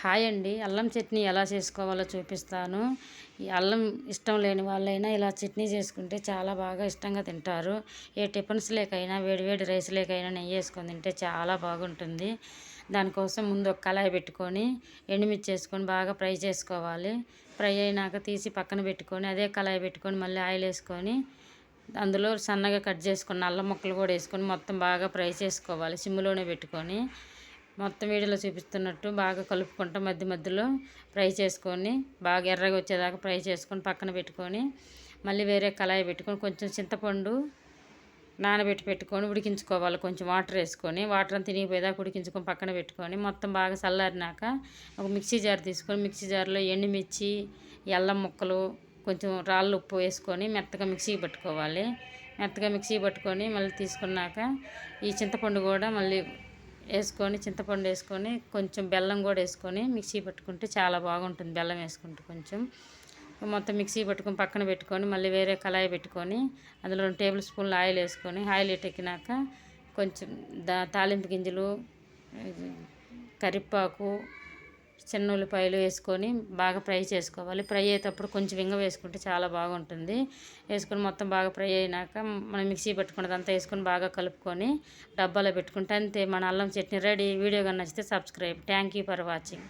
Hi అండి. అల్లం చట్నీ ఎలా చేసుకోవాలో చూపిస్తాను. ఈ అల్లం ఇష్టం లేని వాళ్ళైనా ఇలా చట్నీ చేసుకుంటే చాలా బాగా ఇష్టంగా తింటారు. ఏ టిఫిన్స్ లేకైనా వేడివేడి రైస్ లేకైనా నెయ్యి వేసుకొని తింటే చాలా బాగుంటుంది. దానికోసం ముందు ఒక కళాయి పెట్టుకొని ఎండుమిర్చి వేసుకొని బాగా ఫ్రై చేసుకోవాలి. ఫ్రై అయినాక తీసి పక్కన పెట్టుకొని అదే కళాయి పెట్టుకొని మళ్ళీ ఆయిల్ వేసుకొని అందులో సన్నగా కట్ చేసుకున్న అల్లం ముక్కలు కూడా వేసుకొని మొత్తం బాగా ఫ్రై చేసుకోవాలి. సిమ్లోనే పెట్టుకొని మొత్తం వీడియోలో చూపిస్తున్నట్టు బాగా కలుపుకుంటాం మధ్య మధ్యలో ఫ్రై చేసుకొని బాగా ఎర్రగా వచ్చేదాకా ఫ్రై చేసుకొని పక్కన పెట్టుకొని మళ్ళీ వేరే కళాయి పెట్టుకొని కొంచెం చింతపండు నానబెట్టి పెట్టుకొని ఉడికించుకోవాలి. కొంచెం వాటర్ వేసుకొని వాటర్ అంతా తినిగిపోయేదాకా ఉడికించుకొని పక్కన పెట్టుకొని మొత్తం బాగా చల్లారినాక ఒక మిక్సీ జార్ తీసుకొని మిక్సీ జార్లో ఎండుమిర్చి ఎల్లం ముక్కలు కొంచెం రాళ్ళు ఉప్పు వేసుకొని మెత్తగా మిక్సీ పట్టుకోవాలి. మెత్తగా మిక్సీ పట్టుకొని మళ్ళీ తీసుకున్నాక ఈ చింతపండు కూడా మళ్ళీ వేసుకొని చింతపండు వేసుకొని కొంచెం బెల్లం కూడా వేసుకొని మిక్సీ పట్టుకుంటే చాలా బాగుంటుంది. బెల్లం వేసుకుంటే కొంచెం. మొత్తం మిక్సీ పట్టుకొని పక్కన పెట్టుకొని మళ్ళీ వేరే కళాయి పెట్టుకొని అందులో రెండు టేబుల్ స్పూన్లు ఆయిల్ వేసుకొని ఆయిల్ ఎక్కినాక కొంచెం దా తాలింపు గింజలు కరివేపాకు చిన్న ఉల్లిపాయలు వేసుకొని బాగా ఫ్రై చేసుకోవాలి. ఫ్రై అయ్యేటప్పుడు కొంచెం వింగ వేసుకుంటే చాలా బాగుంటుంది. వేసుకొని మొత్తం బాగా ఫ్రై అయినాక మనం మిక్సీ పెట్టుకున్నదంతా వేసుకొని బాగా కలుపుకొని డబ్బాలో పెట్టుకుంటే అంతే. మన అల్లం చట్నీ రెడీ. వీడియో కానీ నచ్చితే subscribe. Thank you for watching.